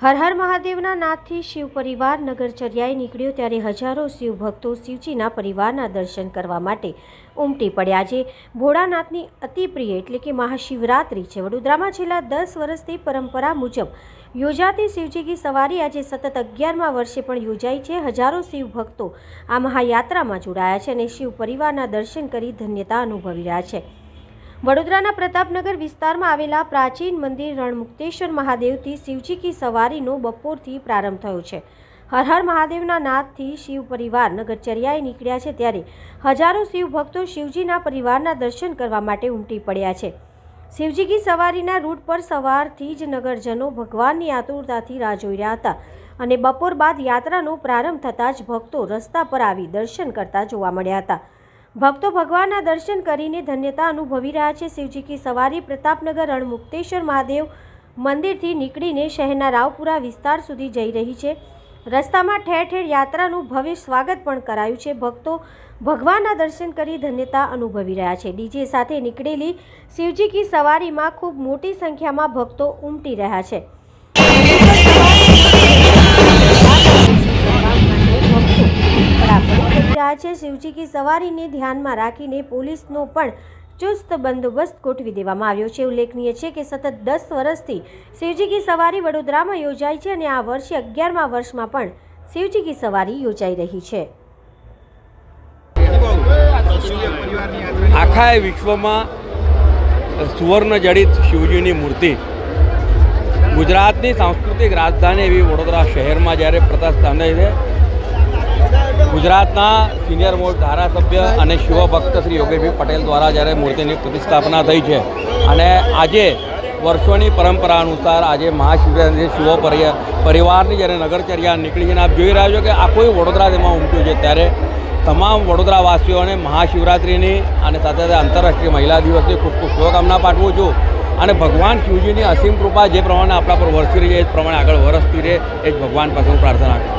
હર હર મહાદેવના નાથથી શિવ પરિવાર નગરચર્યાએ નીકળ્યો ત્યારે હજારો શિવ ભક્તો શિવજીના પરિવારના દર્શન કરવા માટે ઉમટી પડ્યા છે. ભોળાનાથની અતિપ્રિય એટલે કે મહાશિવરાત્રિ છે. વડોદરામાં છેલ્લા દસ વર્ષથી પરંપરા મુજબ યોજાતી શિવજીની સવારી આજે સતત અગિયારમા વર્ષે પણ યોજાઈ છે. હજારો શિવ ભક્તો આ મહાયાત્રામાં જોડાયા છે અને શિવ પરિવારના દર્શન કરી ધન્યતા અનુભવી રહ્યા છે. વડોદરાના પ્રતાપનગર વિસ્તારમાં આવેલા પ્રાચીન મંદિર રણમુક્તેશ્વર મહાદેવથી શિવજી કી સવારીનો બપોરથી પ્રારંભ થયો છે. હર હર મહાદેવના નાદથી શિવ પરિવાર નગરચર્યાએ નીકળ્યા છે ત્યારે હજારો શિવ ભક્તો શિવજીના પરિવારના દર્શન કરવા માટે ઉમટી પડ્યા છે. શિવજી કી સવારીના રૂટ પર સવારથી જ નગરજનો ભગવાનની આતુરતાથી રાહ જોઈ રહ્યા હતા અને બપોર બાદ યાત્રાનો પ્રારંભ થતાં જ ભક્તો રસ્તા પર આવી દર્શન કરતા જોવા મળ્યા હતા. ભક્તો ભગવાનના દર્શન કરીને ધન્યતા અનુભવી રહ્યા છે. શિવજી કી સવારી પ્રતાપનગર રણમુક્તેશ્વર મહાદેવ મંદિરથી નીકળીને શહેરના રાવપુરા વિસ્તાર સુધી જઈ રહી છે. રસ્તામાં ઠેર ઠેર યાત્રાનું ભવ્ય સ્વાગત પણ કરાયું છે. ભક્તો ભગવાનના દર્શન કરી ધન્યતા અનુભવી રહ્યા છે. ડીજે સાથે નીકળેલી શિવજી કી સવારીમાં ખૂબ મોટી સંખ્યામાં ભક્તો ઉમટી રહ્યા છે. રહ્યા છે શિવજી કી સવારીને ધ્યાનમાં રાખીને પોલીસનો પણ ચુસ્ત બંદોબસ્ત ગોઠવી દેવામાં આવ્યો છે. ઉલ્લેખનીય છે કે સતત દસ વર્ષથી શિવજી કી સવારી વડોદરામાં યોજાય છે અને આ વર્ષે અગિયારમા વર્ષમાં પણ શિવજી કી સવારી યોજાઈ રહી છે. આખા વિશ્વમાં સુવર્ણ જડિત શિવજીની મૂર્તિ. ગુજરાતની સાંસ્કૃતિક રાજધાની એવી વડોદરા શહેરમાં જ્યારે પ્રતિષ્ઠાને છે ગુજરાતના સિનિયર મોસ્ટ ધારાસભ્ય અને શિવભક્ત શ્રી યોગેશભાઈ પટેલ દ્વારા જ્યારે મૂર્તિની પ્રતિષ્ઠાપના થઈ છે અને આજે વર્ષોની પરંપરા અનુસાર આજે મહાશિવરાત્રી શિવ પરિવારની જ્યારે નગરચર્યા નીકળી છે અને આપ જોઈ રહ્યા છો કે આખું વડોદરા તેમાં ઉમટ્યું છે. ત્યારે તમામ વડોદરાવાસીઓને મહાશિવરાત્રિની અને સાથે સાથે આંતરરાષ્ટ્રીય મહિલા દિવસની ખૂબ ખૂબ શુભકામના પાઠવું છું. અને ભગવાન શિવજીની અસીમ કૃપા જે પ્રમાણે આપણા પર વરસી રહી છે, એ પ્રમાણે આગળ વરસતી રહે, એ જ ભગવાન પાસે પ્રાર્થના કરું